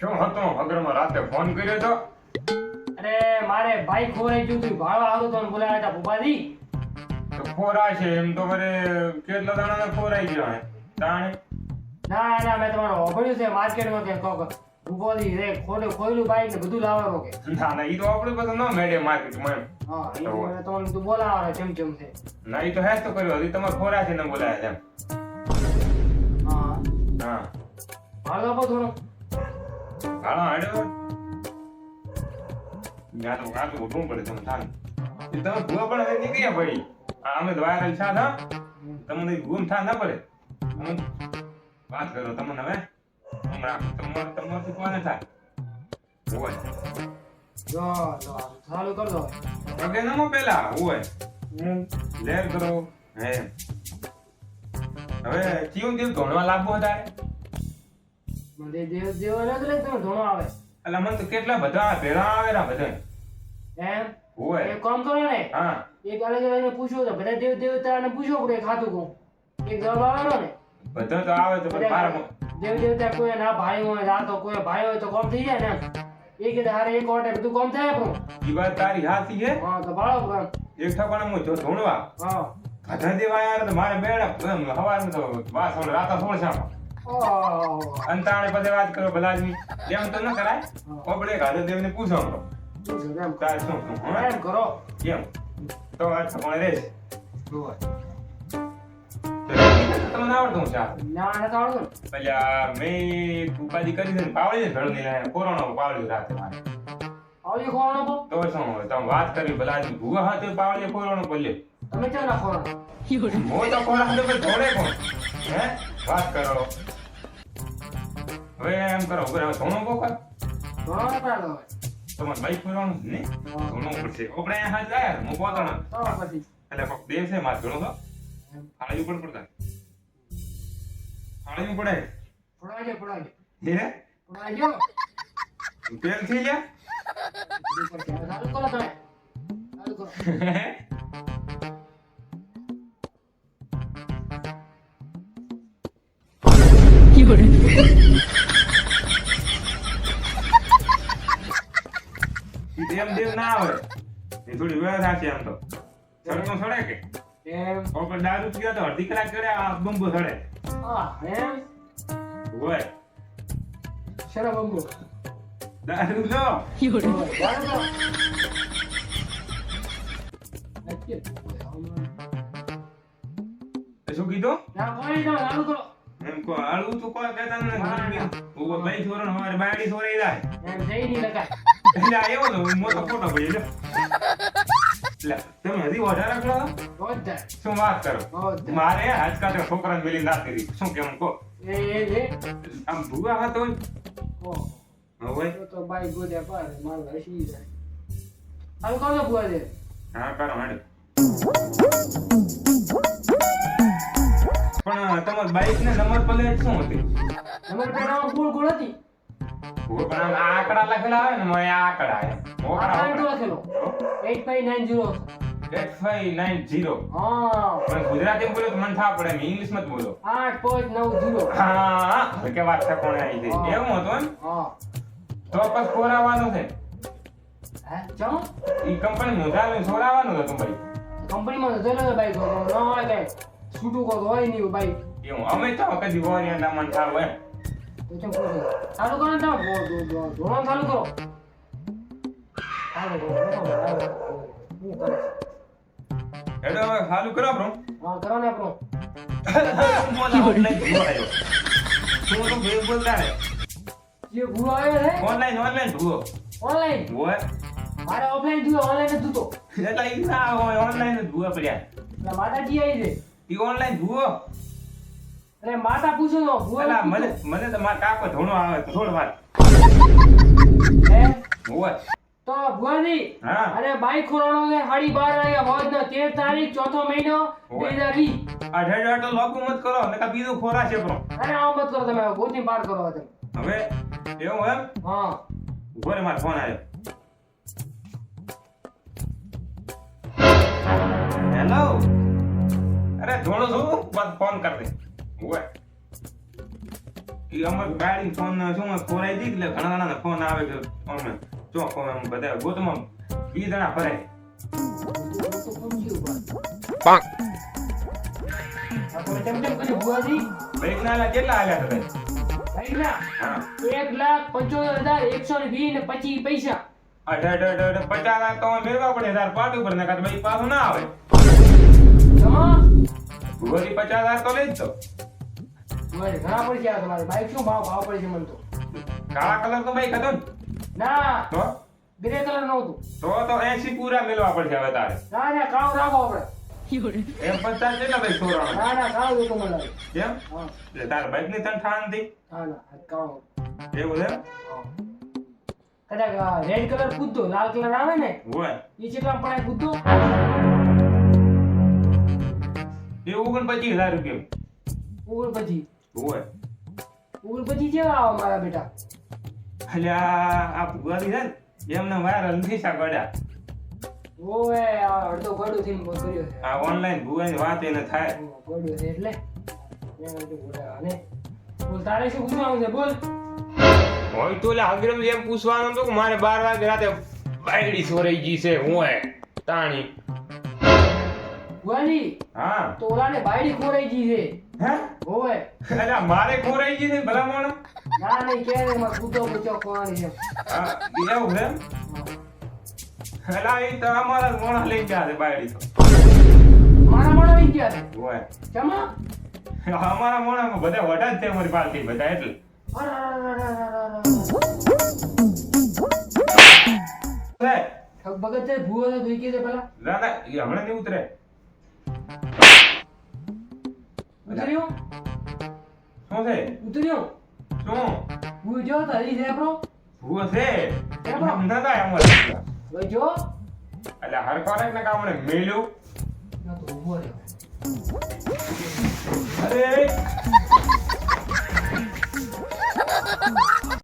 શું હતો? વગરમાં રાતે ફોન કર્યો તો? અરે મારે બાઈક ખોરાઈ ગયું હતું ભાળવા આવતો તો બોલાવ્યા હતા ભૂપાજી તો ખોરાય છે એમ તો વરે કેટલા દાણા ખોરાઈ ગયો હે? દાણે ના ના મેં તમારો ઓભળ્યું છે. માર્કેટમાં કે કોક ભૂપાજી રે ખોલે ખોયલું બાઈક ને બધું લાવવાનું કે ના ના ઈ તો આપણે બધું ન મેડે માર્કેટમાં એમ. હા તો મને તમને બધું બોલાવવાનો ચમ ચમ છે. ના ઈ તો હેસ તો કર્યો. હજી તમારે ખોરા છે ને બોલાયા એમ. હા. હા. ભાડો આપો થોડો. ગાળો હાડ્યો ત્યાં તો ઉભું પડે તમે થાય એ તમે ભૂવા પણ હવે નીકળ્યા ભાઈ આ અમે વાયરલ છા ના તમને ગુમ થા ના પડે વાત કરો તમને હવે હમણાં તમારે તમારથી કોને થાય હોય જો જો ચાલુ કર દો પગે નમો પેલા હોય લેર કરો હે હવે ચિયું દિલ ધોણવા લાગવો તારે મને દેવ દેવ અલગ અલગ તમે ધોણો આવે. એટલે મને તો કેટલા બધા ભેળા આવેલા બધા એમ? હોય. એક કામ કરો ને. હા. એક અલગ અલગ ને પૂછો તો બધા દેવ દેવતાને પૂછો પડે ખાતું એક જવાબ ને. બધા તો આવે તો દેવ દેવતા કોઈ ના ભાઈ હોય રાતો કોઈ ભાઈ હોય તો કોમ થઈ જાય ને એમ. એ કીધે હારે એક ઓટે બધું કોમ થાય આપણું. ઈ વાત તારી હાથી છે હા તો ભાળો એક ઠકાણે હું જો ધોણવા હા. બધા દેવા યાર તો મારે બેડા એમ હવારમાં તો વાસ રાતા સોળ શામાં. અંતાણે પછી વાત કરો ભલાજી. એમ તો ન કરાય. એક હાજર દેવને પૂછો કરો એમ? તારે શું શું એમ કરો. કેમ? તો આ ઠકાણે રે તમને આવડતું છે આ? ના આવડતું પેલા મેં ઉપાધિ કરી છે ને પાવડી છે ઘણું નહીં કોરોના પાવડી રાતે મારે. કો તો શું તમે વાત કરી ભલાજી ભૂવા હાથે પાવડી કોરોનો બોલ્યો તમે ના તો ધોડે કોણ? હે? વાત કરો. હવે એમ કરો હવે હવે ધોણો કો કર ધોણો પાડો તમારે બાઈક ફેરવાનું છે ને. ધોણો પડશે આપણે હા જાય હું પોતાનો તો પછી. એટલે કોક દેવ છે માર ઘણો તો ફાળી ઉપર પડતા. ફાળ્યું પડે. પડાવજો પડાવજો હે પડાવજો તેલ થઈ ગયા? ચાલુ કરો તમે. ચાલુ કરો. ઈ દેવ દેવ ના આવે એ થોડી વ્યવસ્થા છે આમ તો. સડતો સડે કે? એમ. ઉપર દારૂ પીયો તો અડધી કલાક કરે આ બંબુ સડે હા એમ? હોય. શરમ અંગો દારૂ. તો શું કીધું? એમ કો આળું તું કોઈ કહેતા ના, ના. નથી બાઈ છોરણ હવારે બાયડી છોરાઈ જાય. એમ જઈ નહીં લગાય એટલે આ એવો ને મોટો ફોટો પડી લે એટલે તમે હજી શું વાત કરો? મારે આજકાલ છોકરાને પેલી ના કરી શું કેમ કહો? આમ ભૂવા હતો. તો બાઈક બાઈ ગોડ્યા મારું હસી જાય. ચાલુ કરજો બુઆજી હા કરો હેડો પણ તમારી બાઈક ને નંબર પ્લેટ શું હતી? નંબર પ્લેટ ગોળ ગુણ હતી? આંકડા લખેલા આવે ને મને આંકડા લખેલો. હા? પણ ગુજરાતી બોલો તો મને થાપ પડે એમ ઇંગ્લિશમાં બોલો. આઠ પાંચ નવ જીરો. હા કે વાત છે કોણે આવી ગઈ એવું હતું ને હા. તો પછી ખોરાવાનું છે. હે? ચાલો ઈ કંપની મુંજાવે છોરાવાનું હતું ભાઈ કંપનીમાં તો જોઈ લો બાઈક ન હોય કઈ. છૂટું કોઈ હોય નહીં ભાઈ. એવું અમે તો કદી વોરિયન્ડા મન થાવ એમ તો ચમ પૂછો ચાલુ કરો ને તમે ધોરણ ચાલુ કરો ચાલુ કરો ચાલુ કરો. હેડો હવે ચાલુ કરો બ્રો. હા કરો ને આપણું ઓનલાઈન ભૂવો આવ્યો શું તો બે બોલતા જે ભૂલો આવ્યો છે ઓનલાઈન ઓનલાઈન ભૂવો ઓનલાઈન હોય મારે ઓફલાઈન જોઈએ ઓનલાઈન જ જુતો એટલે ઈ ના હોય ઓનલાઈન જ ભૂવા પડ્યા. માતાજી આવી છે. ઈ ઓનલાઈન ભૂવો એટલે માતા પૂછો તો ભૂલો મને મને તો મારા કાકો ધોણો આવે તો થોડ વાર. હે? હોય તો ભુવાની હા. અરે બાઈક ખોરાણો ને હાડી બાર વાગ્યા મોજ નો તેર તારીખ ચોથો મહિનો બે હજાર વીસ અઢાર અઢાર લોગુ મત કરો નકા બીજું ખોરા છે બ્રો અરે આમ મત કરો તમે ગોતી બાર કરો તમે. હવે એવું એમ? હા. ઊભો માર ફોન આવ્યો. હેલો અરે ધોણો છું ફોન કર દે. હોય. ગાડી ફોન શું ખોરાઈ દી એટલે ઘણા ઘણા ફોન આવે કે અમે. જો ફોન બધા ગોતમાં જણા ના કેટલા આલ્યા હતા એક લાખ પંચોતેર હજાર એકસો ને વીસ ને પચીસ પૈસા. અઢ અઢ અઢ અઢ પચાસ લાખ તો મેળવા પડે તાર પાટ ઉપર ને નકર ભાઈ પાછું ના આવે. જમા પચાસ લાખ તો લઈ જ તો. ઘણા પડશે આ તમારે. બાઈક શું ભાવ ભાવ પડશે મને તો? કાળા કલર તો બાઈક હતો ના તો? ગ્રે કલર નહોતું તો તો એસી પૂરા મેલવા પડશે હવે તારે. ના ના કાળું રાખો આપણે. એમ? પચાસ કેટલા ભાઈ ના ના મને. કેમ? તાર બાઈકની તને ઠાણ હતી? ના ના આ એવું છે કદાચ રેડ કલર પૂછતો લાલ કલર આવે ને હોય. એ કેટલા પડે પૂછતો એ ઓગણ પચીસ હજાર રૂપિયા. ઓગણ પછી ઓગણ પછી જેવા આવો મારા બેટા. એટલે આ આ ભૂગોળી છે ને એમને વાયરલ નથી સાંકળ્યા ઓવે આ અડધો ગોડું થઈને બોલ કર્યો છે. આ ઓનલાઈન ભૂગોળી વાત એને થાય. ગોડું છે એટલે. અને બોલ તારે શું પૂછવાનું છે? બોલ. હોય તો એટલે એમ પૂછવાનું હતું કે મારે બાર વાગે રાતે બાયડી સોરાઈ ગઈ છે હું તાણી. ભુવાજી હા. તોલાને બાયડી ખોરાઈ ગઈ છે. હે? ઓવે. અરે મારે ખોરાઈ ગઈ છે ભલા મોણ ના નહીં કે રે માં કૂતો બચો કોણ છે. હા બીજા ઉભે અલા એ તો અમારા મોણા લઈ ગયા છે બાયડી તો. મારા મોણા લઈ ગયા છે? હોય ચમા? અમારા મોણામાં બધા વડા જ છે અમારી પાલટી બધા એટલે. છે ભગત ભૂવો છે ધોઈ કે પેલા ના ના હમણાં નહીં ઉતરે ઉતર્યો શું છે ઉતર્યો શું છે એમ હમણાં તો એટલે હર કોને